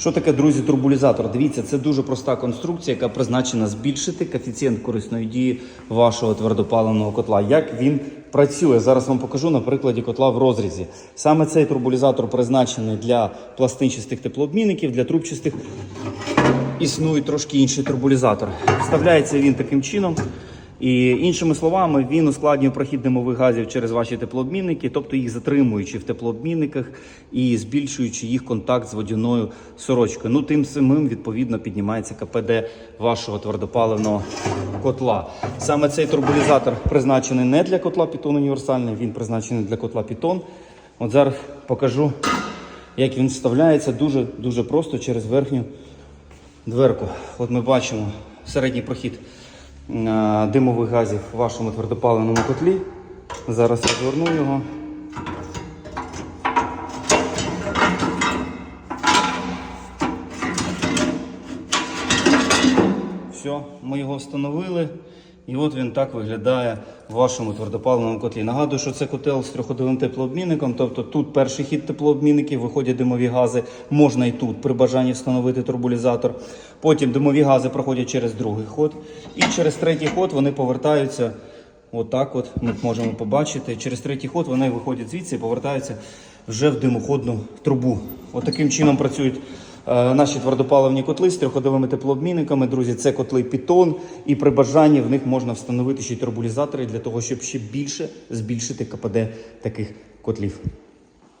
Що таке, друзі, турбулізатор? Дивіться, це дуже проста конструкція, яка призначена збільшити коефіцієнт корисної дії вашого твердопаливного котла. Як він працює? Зараз вам покажу на прикладі котла в розрізі. Саме цей турбулізатор призначений для пластинчастих теплообмінників, для трубчастих існує трошки інший турбулізатор. Вставляється він таким чином. І іншими словами, він ускладнює прохід димових газів через ваші теплообмінники, тобто їх затримуючи в теплообмінниках і збільшуючи їх контакт з водяною сорочкою. Ну тим самим відповідно піднімається КПД вашого твердопаливного котла. Саме цей турбулізатор призначений не для котла Python універсальний, він призначений для котла Python. От зараз покажу, як він вставляється дуже дуже просто через верхню дверку. От ми бачимо середній прохід димових газів в вашому твердопаленому котлі. Зараз я зверну його. Все, ми його встановили. І от він так виглядає в вашому твердопаливному котлі. Нагадую, що це котел з трьохходовим теплообмінником. Тобто тут перший хід теплообмінників, виходять димові гази. Можна і тут при бажанні встановити турбулізатор. Потім димові гази проходять через другий ход. І через третій ход вони повертаються. Отак от ми можемо побачити. Через третій ход вони виходять звідси і повертаються вже в димоходну трубу. От чином працюють наші твердопаливні котли з трьохходовими теплообмінниками. Друзі, це котли Пітон, і при бажанні в них можна встановити ще й турбулізатори для того, щоб ще більше збільшити КПД таких котлів.